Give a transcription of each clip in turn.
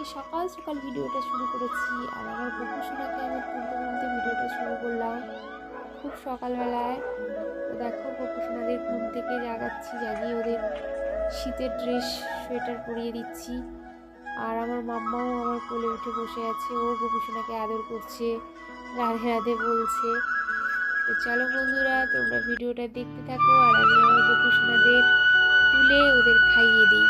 আজকে সকাল সকাল ভিডিওটা শুরু করেছি আর আমার গোপুসোনাকে আমি তুলতে তুলতে ভিডিওটা শুরু করলাম খুব সকালবেলায়। দেখো গোপুসোনাদের ঘুম থেকে জাগাচ্ছি, জাগিয়ে ওদের শীতের ড্রেস, সোয়েটার পরিয়ে দিচ্ছি। আর আমার মাম্মাও আমার কোলে উঠে বসে আছে, ও গোপুসোনাকে আদর করছে, রাধে রাধে বলছে। তো চলো বন্ধুরা, তোমরা ভিডিওটা দেখতে থাকো আর আমি আমার গোপুসোনাদের তুলে ওদের খাইয়ে দিই।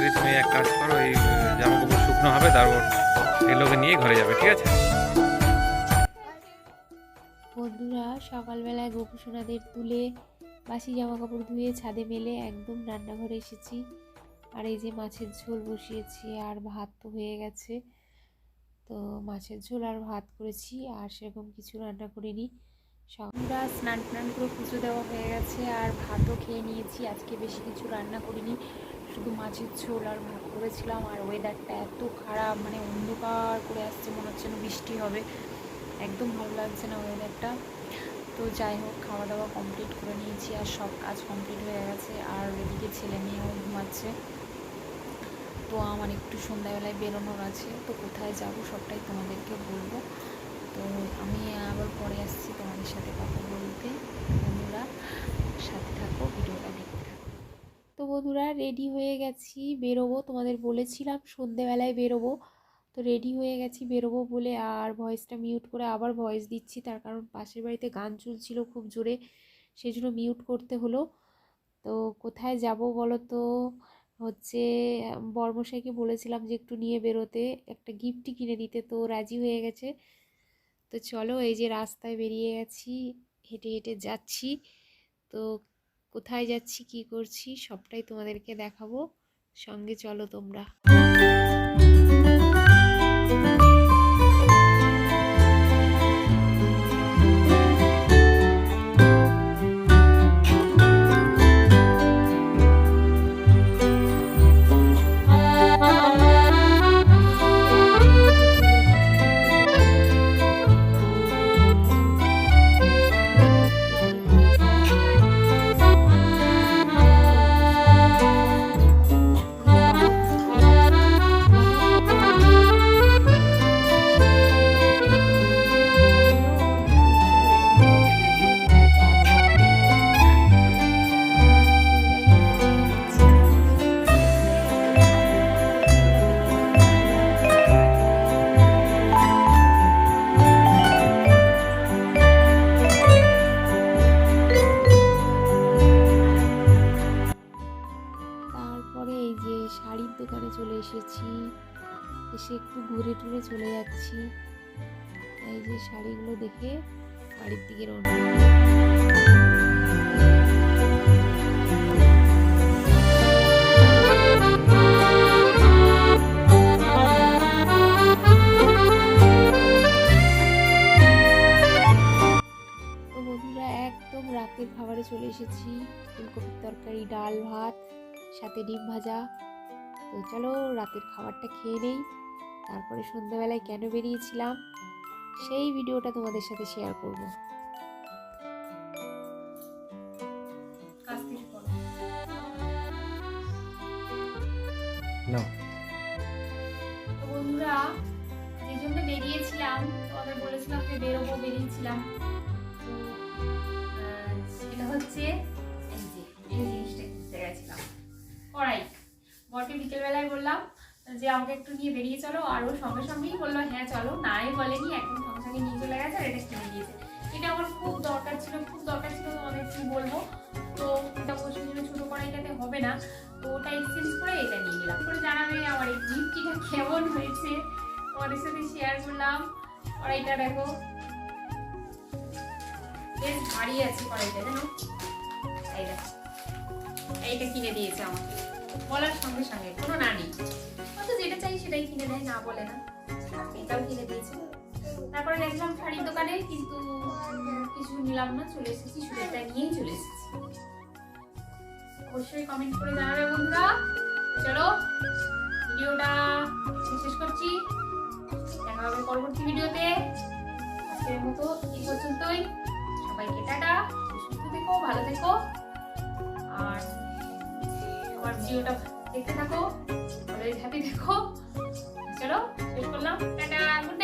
দাঁড়িয়ে তুমি এক কাজ করো, এই জামা কাপড় শুকনো হবে, তারপর এগুলোকে নিয়ে ঘরে যাবে, ঠিক আছে? বন্ধুরা, সকালবেলায় গোপুসোনাদের তুলে বাসি জামা কাপড় ধুয়ে ছাদে মেলে একদম রান্নাঘরে এসেছি। আর এই যে মাছের ঝোল বসিয়েছি, আর ভাত তো হয়ে গেছে। তো মাছের ঝোল আর ভাত করেছি, আর সেরকম কিছু রান্না করিনি। সকালরা স্নান টান করে পুজো দেওয়া হয়ে গেছে, আর ভাতও খেয়ে নিয়েছি, আজকে বেশি কিছু রান্না করিনি। শুধু মাছের ঝোল আর ভাত করেছিলাম, আর ওয়েদারটা এত খারাপ মানে অন্ধকার করে আসছে, মনে হচ্ছে না বৃষ্টি হবে। একদম ভালো লাগছে না ওয়েদারটা তো যাই হোক খাওয়া দাওয়া কমপ্লিট করে নিয়েছি, আর সব কাজ কমপ্লিট হয়ে গেছে, আর এদিকে ছেলে মেয়েও ঘুমাচ্ছে। তো আমার একটু সন্ধ্যাবেলায় বেরোনোর আছে, তো কোথায় যাব সবটাই তোমাদেরকে বলব। তো আমি আবার পরে আসছি তোমাদের সাথে কথা বলতে বন্ধুরা সাথে থাকো ভিডিওটা দেখতে থাকো তো বন্ধুরা রেডি হয়ে গেছি, বেরোবো। তোমাদের বলেছিলাম সন্ধেবেলায় বেরোবো। তো রেডি হয়ে গেছি, বেরোবো বলে আর ভয়েসটা মিউট করে আবার ভয়েস দিচ্ছি। তার কারণ পাশের বাড়িতে গান চলছিল খুব জোরে সেই জন্য মিউট করতে হলো। তো কোথায় যাব বলো তো হচ্ছে, বর্মশাইকে বলেছিলাম যে একটু নিয়ে বেরোতে, একটা গিফটই কিনে দিতে। তো রাজি হয়ে গেছে। তো চলো, এই যে রাস্তায় বেরিয়ে গেছি, হেঁটে হেঁটে যাচ্ছি। তো কোথায় যাচ্ছি কি করছি সবটাই তোমাদেরকে দেখাবো। সঙ্গে চলো তোমরা। শাড়ির দোকানে চলে এসেছি। এসে একটু ঘুরে টুরে চলে যাচ্ছি। এই যে শাড়িগুলো দেখে বাড়ির দিকে রওনা রাতের খাবারে চলে এসেছি। ফুলকপির তরকারি, ডাল, ভাত, সাথে ডিম ভাজা। তো চলো রাতের খাবারটা খেয়ে নেই। তারপরে সন্ধ্যাবেলায় কেন বেরিয়েছিলাম সেই ভিডিওটা তোমাদের সাথে শেয়ার করব। বন্ধুরা যে জন্য বেরিয়েছিলাম। তোমাদের বলেছিলাম যে বেরোবো বেরিয়েছিলাম। তো সেটা হচ্ছে এই যে এই জিনিসটা কিনতে গেছিলাম। কড়াই। বরকে বিকেলবেলায় বললাম যে, আমাকে একটু নিয়ে বেরিয়ে চলো। আর ও সঙ্গে সঙ্গেই বলল হ্যাঁ চলো। নাই বলেনি একদম সঙ্গে সঙ্গে নিয়ে চলে গেছে আর এটা কিনে দিয়েছে। এটা আমার খুব দরকার ছিল, খুব দরকার ছিল তোমাদের কি বলব? তো এটা বসে জন্য ছোটো কড়াইটাতে হবে না। তো ওটা এক্সচেঞ্জ করে এটা নিয়ে নিলাম। করে জানাবে আমার এই গিফটটা কেমন হয়েছে। তোমাদের সাথে শেয়ার করলাম। কড়াইটা দেখো। বেশ ভারী আছে কড়াইটা, জানো? এই দেখো। এইটা কিনে দিয়েছে আমাকে। বলার সঙ্গে সঙ্গে, কোনো না নেই হয়তো যেটা চাই সেটাই কিনে দেয়, না বলে না। এটাও কিনে দিয়েছে তারপরে গেছিলাম শাড়ির দোকানে কিন্তু কিছু নিলাম না, চলে এসেছি শুধু নিয়েই চলে এসেছি। অবশ্যই কমেন্ট করে জানাবে বন্ধুরা। চলো, ভিডিওটা শেষ করছি। দেখা হবে পরবর্তী ভিডিওতে। আজকের মতো এই পর্যন্তই। সবাইকে টাটা। সুস্থ থেকো, ভালো থেকো। আর আমার ভিডিওটা দেখতে থাকো হ্যাপি দেখো। চলো শেষ করলাম। Tata good